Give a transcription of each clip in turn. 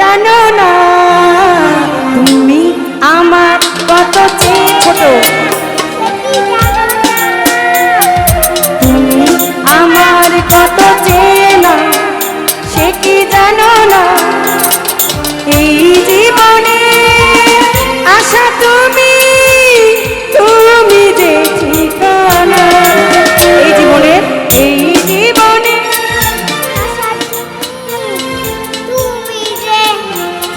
জানো না তুমি আমার কত চেয়ে ছোট।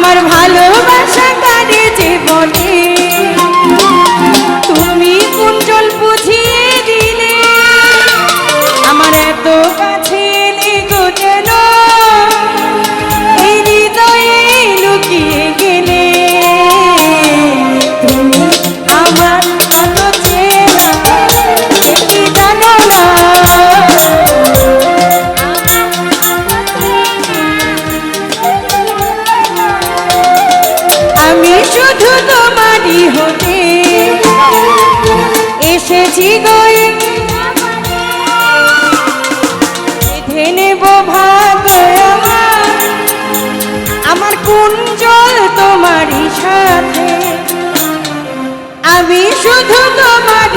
আমার ভালো শিগয়ে বেঁধে আমার কুঞ্জল তোমারই সাথে। আমি শুধু তোমার